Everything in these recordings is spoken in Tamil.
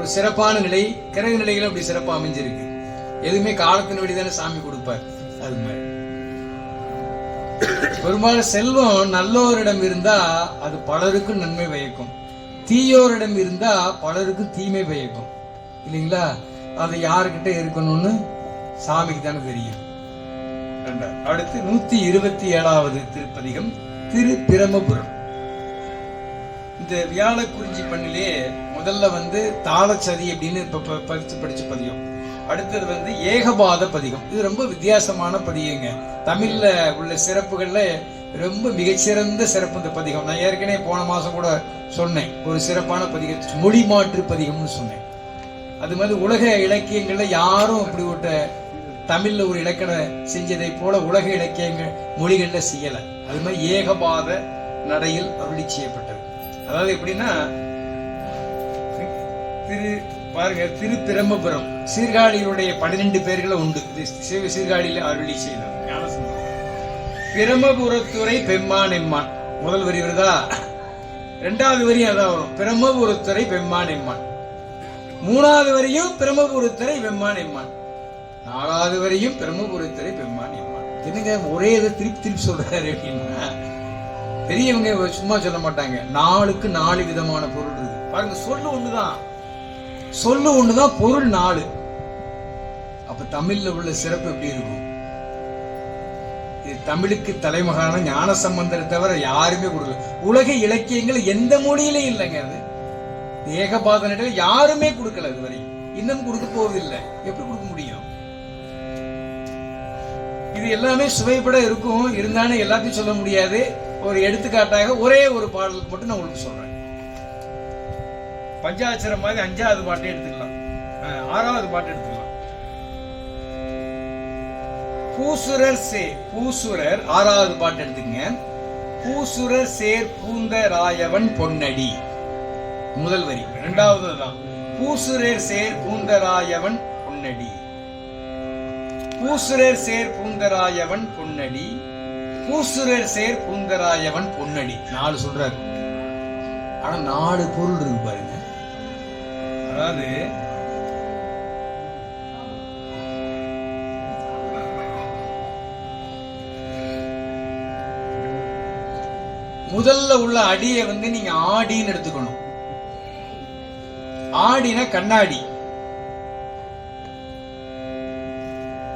ஒரு சிறப்பான நிலை கிரக நிலைகள் அப்படி சிறப்பா அமைஞ்சிருக்கு. எதுவுமே காலத்தின் வழிதானே சாமி கொடுப்பார். அது மாதிரி. பெரும்பாலும் செல்வம் நல்லோரிடம் இருந்தா அது பலருக்கும் நன்மை பயக்கும். தீயோரிடம் இருந்தா பலருக்கும் தீமை பயக்கும். இல்லைங்களா? அது யாருக்கிட்ட இருக்கணும்னு சாமிக்கு தானே தெரியும். அடுத்து நூத்தி இருபத்தி ஏழாவது திருப்பதிகம் திரு பிரமபுரம் இந்த வியாழக்குறிஞ்சி பண்ணிலே முதல்ல வந்து தாளச்சதி அப்படின்னு இப்போ ப- படித்து பதியம் அடுத்தது வந்து ஏகபாத பதிகம். இது ரொம்ப வித்தியாசமான பதிகங்க. தமிழில் உள்ள சிறப்புகளில் ரொம்ப மிகச்சிறந்த சிறப்பு இந்த பதிகம். நான் ஏற்கனவே போன மாதம் கூட சொன்னேன். ஒரு சிறப்பான பதிகம் மொழி மாற்று பதிகம்னு சொன்னேன். அது மாதிரி உலக இலக்கியங்களில் யாரும் அப்படி ஒரு தமிழில் ஒரு இலக்கணம் செஞ்சதை போல உலக இலக்கியங்கள் மொழிகளில் செய்யலை. அது மாதிரி ஏகபாத நடையில் அருளி செய்யப்பட்டது. அதாவது எப்படின்னா திரு பாருங்க திரு பிரம்மபுரம் சீர்காழியினுடைய பன்னிரெண்டு பேர்களை உண்டு. சீர்காழியில் சீர்காழியில அருளி செய்தார் ஞானசம்பந்தர். பிரம்மபுரத்துறை பெம்மான் எம்மான். முதல் வரி வருதா? ரெண்டாவது வரியும் அதான் வரும். பிரம்மபுரத்துறை பெம்மான் எம்மான். மூணாவது வரையும் பிரம்மபுரத்துறை பெம்மான் எம்மான். நாலாவது வரையும் பிரம்மபுரத்துறை பெம்மான் எம்மான். என்னங்க ஒரே இதை திருப்பி திருப்பி சொல்றாரு அப்படின்னா? பெரியவங்க சும்மா சொல்ல மாட்டாங்க. நாலுக்கு நாலு விதமான பொருள் இருக்கு. பாருங்க சொல்லு ஒண்ணுதான். சொல்லு ஒண்ணுதான் பொருள் நாலு. அப்ப தமிழ்ல உள்ள சிறப்பு எப்படி இருக்கும்? இது தமிழுக்கு தலைமகான ஞான சம்பந்தரை தவிர யாருமே கொடுக்கல. உலக இலக்கியங்கள் எந்த மொழியிலையும் இல்லைங்க அது. ஏகபாதனிடம் யாருமே கொடுக்கல இதுவரை. இன்னும் கொடுக்க போவதில்லை. எப்படி கொடுக்க முடியும்? இது எல்லாமே சுவைப்பட இருக்கும். இருந்தாலும் எல்லாத்தையும் சொல்ல முடியாது. ஒரு எடுத்துக்காட்டாக ஒரே ஒரு பாடலுக்கு மட்டும் நான் உங்களுக்கு சொல்றேன். பஞ்சாட்சரம் மாதிரி அஞ்சாவது பாட்டு எடுத்துக்கலாம். ஆறாவது பாட்டு எடுத்துக்கலாம். பூசுரர் சே பூசுரர் ஆறாவது பாட்டு எடுத்துக்கங்க. பூசுரர் சேர் பூந்த ராயவன் பொன்னடி. முதல் வரி இரண்டாவது தான். பூசுரர் சேர் பூந்தராயவன் பொன்னடி. பூசுரர் சேர் பூந்தராயவன் பொன்னடி. பூசுரர் சேர் பூந்தராயவன் பொன்னடி. நாலு சொல்றாரு. ஆனா நாலு பொருள் இருக்கு பாருங்க. அதாவது முதல்ல உள்ள அடியை வந்து நீங்க ஆடின்னு எடுத்துக்கணும். ஆடினா கண்ணாடி.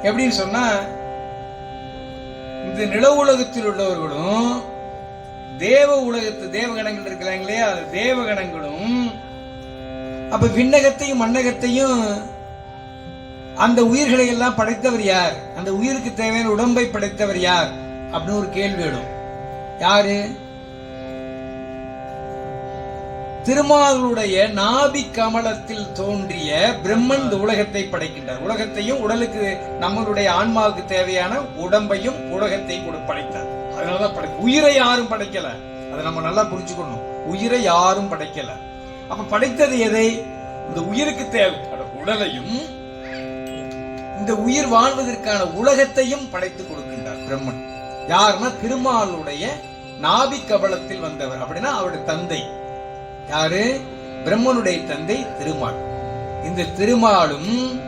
எப்படின்னு சொன்னா இந்த நில உலகத்தில் உள்ளவர்களும் தேவ உலகத்து தேவகணங்கள் இருக்கிறாங்க இல்லையா? தேவகணங்களும் அப்ப விண்ணகத்தையும் மண்ணகத்தையும் அந்த உயிர்களை எல்லாம் படைத்தவர் யார்? அந்த உயிருக்கு தேவையான உடம்பை படைத்தவர் யார்? அப்படின்னு ஒரு கேள்வி எழும். யாரு? திருமாலுடைய நாபி கமலத்தில் தோன்றிய பிரம்மன் இந்த உலகத்தை படைக்கின்றார். உலகத்தையும் உடலுக்கு நம்மளுடைய ஆன்மாவுக்கு தேவையான உடம்பையும் உலகத்தையும் கூட படைத்தார். அதனாலதான் படை உயிரை யாரும் படைக்கல. அதை நம்ம நல்லா புரிஞ்சுக்கணும். உயிரை யாரும் படைக்கல. அப்ப படைத்தது எதை? இந்த உயிருக்கு தேவைப்பட உடலையும் இந்த உயிர் வாழ்வதற்கான உலகத்தையும் படைத்து கொடுக்கின்றார் பிரம்மன். யாருன்னா திருமாலுடைய நாபி கபலத்தில் வந்தவர். அப்படின்னா அவருடைய தந்தை. யாரு? பிரம்மனுடைய தந்தை திருமால். இந்த திருமாலும்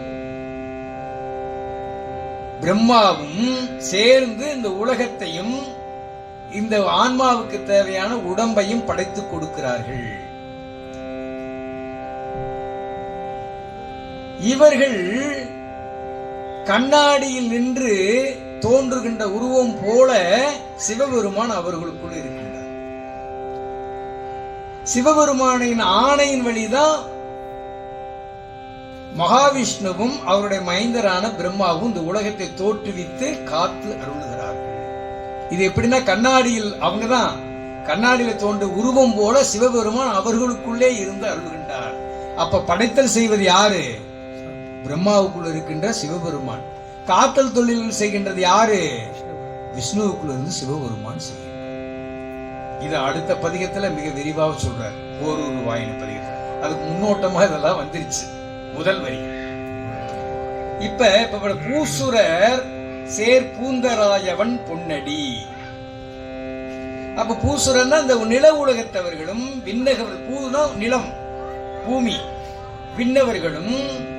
பிரம்மாவும் சேர்ந்து இந்த உலகத்தையும் இந்த ஆன்மாவுக்கு தேவையான உடம்பையும் படைத்து கொடுக்கிறார்கள். இவர்கள் கண்ணாடியில் நின்று தோன்றுகின்ற உருவம் போல சிவபெருமான் அவர்களுக்குள் இருக்கின்றார். சிவபெருமானின் ஆணையின் வழிதான் மகாவிஷ்ணுவும் அவருடைய மைந்தரான பிரம்மாவும் இந்த உலகத்தை தோற்றுவித்து காத்து அருளுகிறார்கள். இது எப்படின்னா கண்ணாடியில் அவங்கதான் கண்ணாடியில தோன்ற உருவம் போல சிவபெருமான் அவர்களுக்குள்ளே இருந்து அருள்கின்றார். அப்ப படைத்தல் செய்வது யாரு? பிரம்மாவுக்குள்ள இருக்கின்ற சிவபெருமான். காத்தல் தொழில் செய்கின்றது யாரு? விஷ்ணுவுக்குள்ள இருந்து சிவபெருமான் செய்கின்றார் இது அடுத்த பதிகத்துல மிக விரிவாக சொல்றார். போரூர் வாயின பதிகத்துல. அதுக்கு முன்னோட்டமா இதெல்லாம் வந்துருச்சு. முதல் வரி. இப்ப இப்ப பூசுரர் சேர் பூந்தராயவன் பொன்னடி. அப்ப பூசுரன்னா இந்த நில உலகத்தவர்களும் விண்ணகவர் பூனா நிலம். பூமி. விண்ணவர்களும்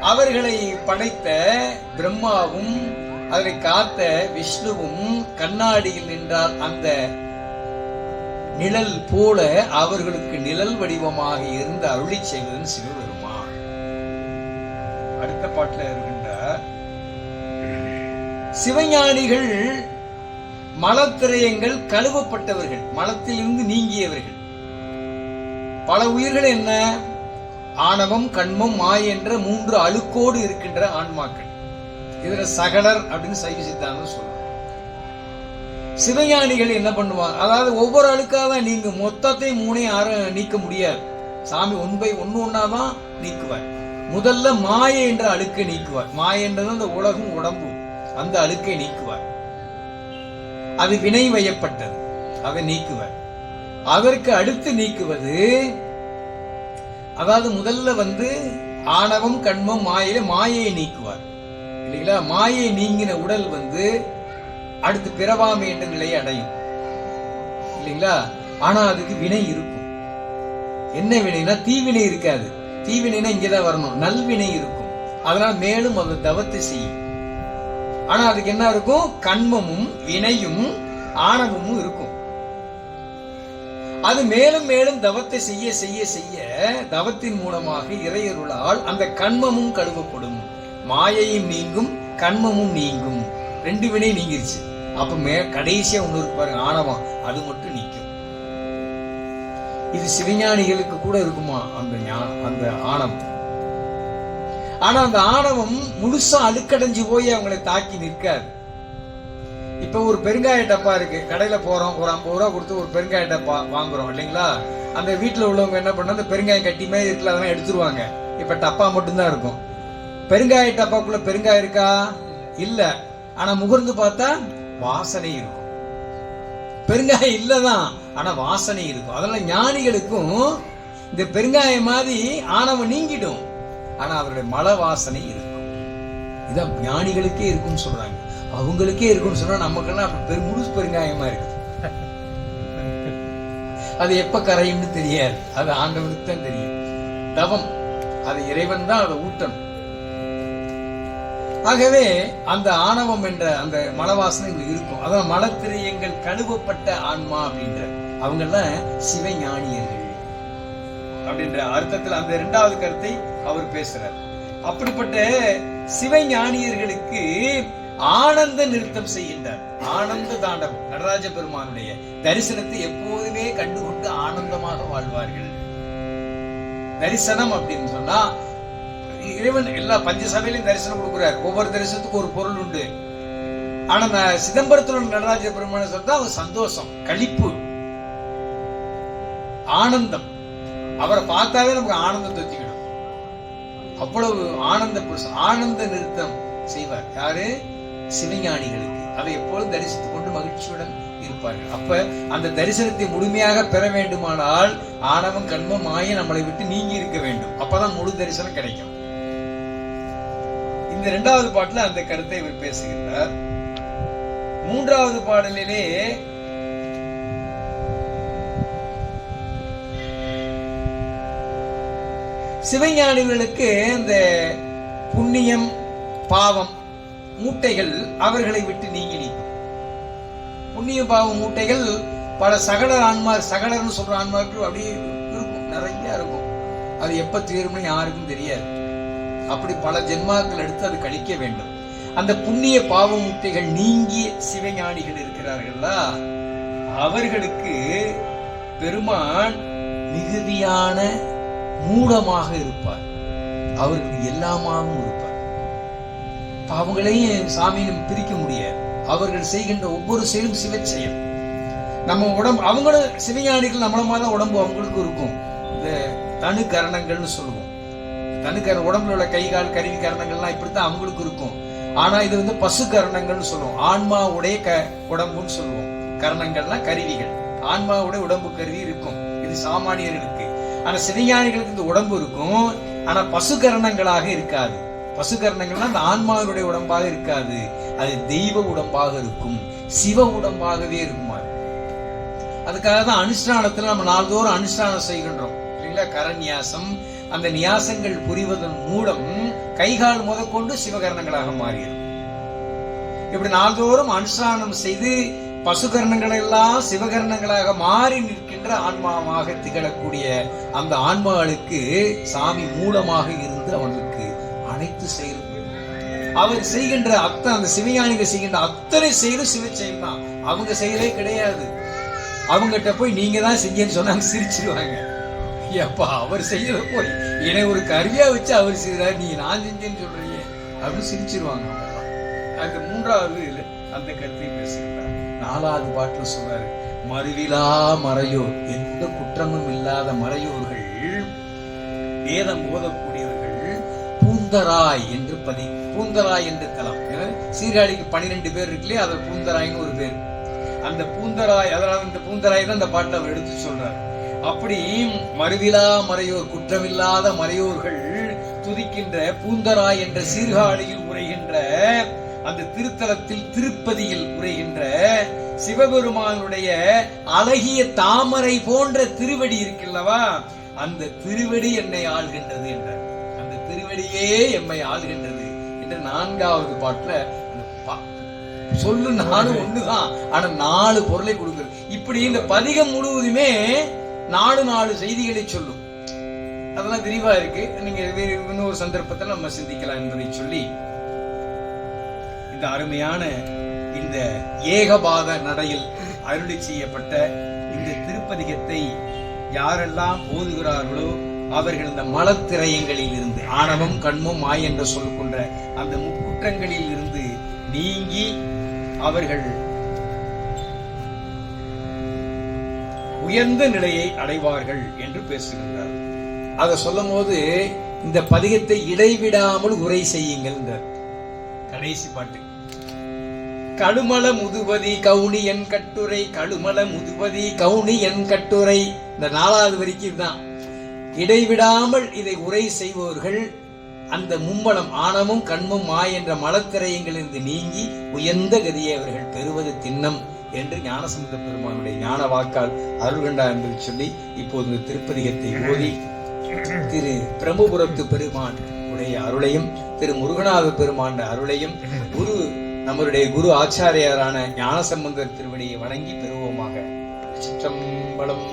அவர்களை படைத்த பிரம்மாவும் அதை காத்த விஷ்ணுவும் கண்ணாடியில் நின்றால் அந்த நிழல் போல அவர்களுக்கு நிழல் வடிவமாக இருந்து அருளி செய்வதன் சிவபெருமான். அடுத்த பாட்டில் இருக்கின்றார். சிவஞானிகள் மலத்திரயங்கள் கழுவப்பட்டவர்கள் மலத்திலிருந்து நீங்கியவர்கள். பல உயிர்கள் என்ன? ஆணவம் கண்மம் மாய் என்ற மூன்று அழுக்கோடு இருக்கின்ற ஆன்மாக்கள். இதுல சகலர் அப்படின்னு சைவ சித்தாந்தம் சொல்லுவாங்க சிவஞானிகள் என்ன பண்ணுவாங்க? அதாவது ஒவ்வொரு அழுக்காக நீங்க மொத்தத்தை மூணே யாரும் நீக்க முடியாது. சாமி ஒன் பை ஒன்னு ஒன்னாதான் நீக்குவார். முதல்ல மாய என்ற அழுக்கை நீக்குவார். மாய என்றது அந்த உலகம் உடம்பும். அந்த அழுக்கை நீக்குவார். அது வினை வயப்பட்டது. அதை நீக்குவார். அதற்கு அடுத்து நீக்குவது அதாவது முதல்ல வந்து ஆணவம் கண்மம் மாயில மாயையை நீக்குவார். இல்லைங்களா? மாயை நீங்கின உடல் வந்து அடுத்து பிறவாமை என்ற நிலையை அடையும். இல்லைங்களா? ஆனா அதுக்கு வினை இருக்கும். என்ன வினைனா தீவினை இருக்காது. தீவினைனா இங்கதான் வரணும். நல்வினை இருக்கும். அதனால மேலும் அது தவத்தை செய்யும். ஆனா அதுக்கு என்ன இருக்கும்? கண்மமும் வினையும் ஆணவமும் இருக்கும். அது மேலும் மேலும் தவத்தை செய்ய செய்ய செய்ய தவத்தின் மூலமாக இறையருளால் அந்த கண்மமும் கழுவப்படும். மாயையும் நீங்கும் கண்மமும் நீங்கும். ரெண்டு வினை நீங்கிருச்சு. அப்ப மே கடைசியா ஒண்ணு இருப்பாரு ஆணவம். அது மட்டும் நீக்கும். இது சிவஞானிகளுக்கு கூட இருக்குமா அந்த அந்த ஆணவம்? ஆனா அந்த ஆணவம் முழுசா அழுக்கடைஞ்சு போய் அவங்களை தாக்கி நிற்காது. இப்ப ஒரு பெருங்காய டப்பா இருக்கு. கடையில போறோம் ஒரு ஐம்பது ரூபா கொடுத்து ஒரு பெருங்காய டப்பா வாங்குறோம் இல்லைங்களா? அந்த வீட்டுல உள்ளவங்க என்ன பண்ண அந்த பெருங்காயம் கட்டி மாதிரி இருக்குல்ல அதெல்லாம் எடுத்துருவாங்க. இப்ப டப்பா மட்டும்தான் இருக்கும். பெருங்காய டப்பாக்குள்ள பெருங்காயம் இருக்கா? இல்ல. ஆனா முகர்ந்து பார்த்தா வாசனை இருக்கும். பெருங்காயம் இல்லதான். ஆனா வாசனை இருக்கும். அதனால ஞானிகளுக்கும் இந்த பெருங்காயம் மாதிரி ஆணவம் நீங்கிடும். ஆனா அவருடைய மல வாசனை இருக்கும். இதான் ஞானிகளுக்கே இருக்கும்னு சொல்றாங்க. அவங்களுக்கே இருக்கும்னு சொன்னா நமக்கெல்லாம் பெரும் முழுசு பெருங்காயமா இருக்கு அது எப்ப கரையும்னு தெரியாது. அது ஆண்டவனுக்கு தான் தெரியும். தவம். அது இறைவன் தான் அதை ஊட்டணும். ஆகவே அந்த ஆணவம் என்ற அந்த மலவாசனை இங்க இருக்கும். அதான் மலத்திரியங்கள் கழுவப்பட்ட ஆன்மா அப்படின்ற. அவங்க எல்லாம் சிவஞானியர்கள் அப்படின்ற அர்த்தத்தில் அந்த இரண்டாவது கருத்தை அவர் பேசுறார். அப்படிப்பட்ட சிவஞானியர்களுக்கு ஆனந்த நிறுத்தம் செய்கின்றார். ஆனந்த தாண்டவம் நடராஜ பெருமானுடைய தரிசனத்தை எப்போதுமே கண்டுகொண்டு ஆனந்தமாக வாழ்வார்கள். தரிசனம் அப்படின்னு சொன்னா இறைவன் எல்லா பஞ்ச சபையிலையும் தரிசனம் கொடுக்குறார். ஒவ்வொரு தரிசனத்துக்கும் ஒரு பொருள் உண்டு. ஆனா நான் சிதம்பரத்துல நடராஜ பெருமான சொன்னா அவர் சந்தோஷம் கழிப்பு. ஆனந்தம். அவரை பார்த்தாவே நமக்கு ஆனந்தம் தொத்திக்கிடும். அவ்வளவு ஆனந்த புருஷன் ஆனந்த நிறுத்தம் செய்வார். யாரு? சிவஞானிகளுக்கு. அதை எப்பொழுதும் தரிசித்துக் கொண்டு மகிழ்ச்சியுடன் இருப்பார்கள். அப்ப அந்த தரிசனத்தை முழுமையாக பெற வேண்டுமானால் ஆணவம் கண்மம் மாய நம்மளை விட்டு நீங்கி இருக்க வேண்டும். அப்பதான் முழு தரிசனம் கிடைக்கும். இந்த இரண்டாவது பாட்டுல அந்த கருத்தை இவர் பேசுகின்றார். மூன்றாவது பாடலிலே சிவஞானிகளுக்கு இந்த புண்ணியம் பாவம் மூட்டைகள் அவர்களை விட்டு நீங்கி புண்ணிய பாவ மூட்டைகள் பல சகல ஆன்மார் சகலர்னு சொல்ற ஆன்மாருக்கு அப்படியே இருக்கும் நிறைய இருக்கும். அது எப்ப தீரும்னு யாருக்கும் தெரியாது. அப்படி பல ஜென்மாக்கள் எடுத்து அது கழிக்க வேண்டும். அந்த புண்ணிய பாவ மூட்டைகள் நீங்கிய சிவஞானிகள் இருக்கிறார்களா அவர்களுக்கு பெருமான் மிகுதியான மூடமாக இருப்பார். அவர்களுக்கு எல்லாமாகவும் இருப்பார் அவங்களையும் சாமியும் பிரிக்க முடியாது அவர்கள் செய்கின்ற ஒவ்வொரு செயலும் சிவ செயல். நம்ம உடம்பு அவங்களும் சிவஞானிகள் நம்மள மாதிரி தான் உடம்பு அவங்களுக்கு இருக்கும். இந்த தனு கரணங்கள்னு சொல்லுவோம். தனுக்கர உடம்புல உள்ள கை கால் கருவி கரணங்கள்லாம் இப்படித்தான் அவங்களுக்கு இருக்கும். ஆனா இது வந்து பசு கரணங்கள்னு சொல்லுவோம். ஆன்மாவுடைய க உடம்புன்னு சொல்லுவோம். கரணங்கள்லாம் கருவிகள். ஆன்மாவுடைய உடம்பு கருவி இருக்கும். இது சாமானியர்களுக்கு. ஆனா சிவஞானிகளுக்கு இந்த உடம்பு இருக்கும். ஆனா பசு கரணங்களாக இருக்காது. பசுகர்ணங்கள்னா அந்த ஆன்மாவினுடைய உடம்பாக இருக்காது. அது தெய்வ உடம்பாக இருக்கும். சிவ உடம்பாகவே இருக்குமா அதுக்காக தான் அனுஷ்டானத்துல நம்ம நாள்தோறும் அனுஷ்டானம் செய்கின்றோம். இல்லைங்களா? கரநியாசம் அந்த நியாசங்கள் புரிவதன் மூலம் கைகால் முதற்கொண்டு சிவகரணங்களாக மாறியது இப்படி நாள்தோறும் அனுஷ்டானம் செய்து பசுகரணங்கள் எல்லாம் சிவகரணங்களாக மாறி நிற்கின்ற ஆன்மாவாக திகழக்கூடிய அந்த ஆன்மாவுக்கு சாமி மூலமாக இருந்து அவனுக்கு அனைத்து செயலும். அவர் செய்கின்ற அத்தனை அந்த சிவஞானிகள் செய்கின்ற அத்தனை செயலும் சிவ செயல் தான். அவங்க செயலே கிடையாது. அவங்ககிட்ட போய் நீங்க தான் செய்யன்னு சொன்னாங்க சிரிச்சிருவாங்க. ஏப்பா அவர் செய்யறத போய் என்னை ஒரு கருவியா வச்சு அவர் செய்யறாரு நீ நான் செஞ்சேன்னு சொல்றீங்க அப்படின்னு சிரிச்சிருவாங்க அந்த மூன்றாவது அந்த கருத்தை பேசுகிறார். நாலாவது பாட்டுல சொல்றாரு மறுவிலா மறையோர் எந்த குற்றமும் இல்லாத மறையோர்கள் வேதம் ஓதக்கூடியவர்கள் பூந்தராய் என்று பதி பூந்தராய் என்று தலம் சீர்காழிக்கு பனிரெண்டு பேர் இருக்குல்லையே அதை பூந்தராய்னு ஒரு பேர். அந்த பூந்தராய் அதனால இந்த பூந்தராய் தான் அந்த பாட்டை அவர் எடுத்து சொல்றார். அப்படி மறுவிலா மறையோர் குற்றமில்லாத மறையோர்கள் துதிக்கின்ற பூந்தராய் என்ற சீர்காழியில் உரைகின்ற அந்த திருத்தலத்தில் திருப்பதியில் உரைகின்ற சிவபெருமானுடைய அழகிய தாமரை போன்ற திருவடி இருக்கில்லவா அந்த திருவடி என்னை ஆள்கின்றது என்றார். அந்த எம்மை ஆளுகின்றது என்று நான்காவது பாட்டுல சொல்லு நானும் ஒண்ணுதான் ஆனா நாலு பொருளை கொடுக்குறது இப்படி இந்த பதிகம் முழுவதுமே நாலு நாலு செய்திகளை சொல்லும். அதெல்லாம் விரிவா இருக்கு. நீங்க இன்னொரு சந்தர்ப்பத்தில் நம்ம சிந்திக்கலாம் என்பதை சொல்லி இந்த அருமையான இந்த ஏகபாத நடையில் அருளி செய்யப்பட்ட இந்த திருப்பதிகத்தை யாரெல்லாம் ஓதுகிறார்களோ அவர்கள் இந்த மலத்திரையங்களில் இருந்து ஆணவம் கண்மம் மாய் என்று சொல்லுகின்ற அந்த முக்குற்றங்களில் இருந்து நீங்கி அவர்கள் உயர்ந்த நிலையை அடைவார்கள் என்று பேசுகின்றார். அதை சொல்லும் போது இந்த பதிகத்தை இடைவிடாமல் உரை செய்யுங்கள் கடைசி பாட்டு. கழுமல முதுபதி கவுனி என் கட்டுரை கழுமல முதுபதி கவுனி என் கட்டுரை. இந்த நாலாவது வரைக்கும் தான் இடைவிடாமல் இதை உரை செய்பவர்கள் அந்த மும்மலம் ஆணமும் கண்மும் மா என்ற மலத்திரையங்களிலிருந்து நீங்கி உயர்ந்த கதியை அவர்கள் பெறுவது திண்ணம் என்று ஞானசமுத பெருமானுடைய ஞான வாக்கால் அருள்கண்டா என்று சொல்லி இப்போது இந்த திருப்பதிகத்தை ஓதி திரு பிரம்மபுரத்து பெருமான் உடைய அருளையும் திரு முருகநாத பெருமான் அருளையும் குரு நம்மளுடைய குரு ஆச்சாரியாரான ஞானசம்பந்தர் திருவடியை வணங்கி பெறுவோமாக. சிற்றம்பலம்